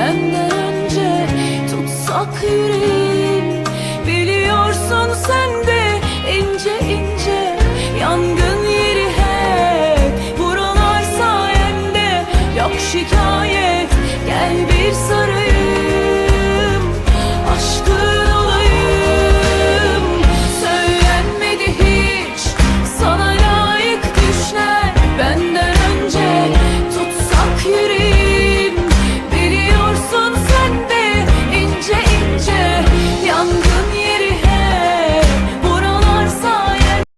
Benden önce tutsak yüreğim. Biliyorsun sen de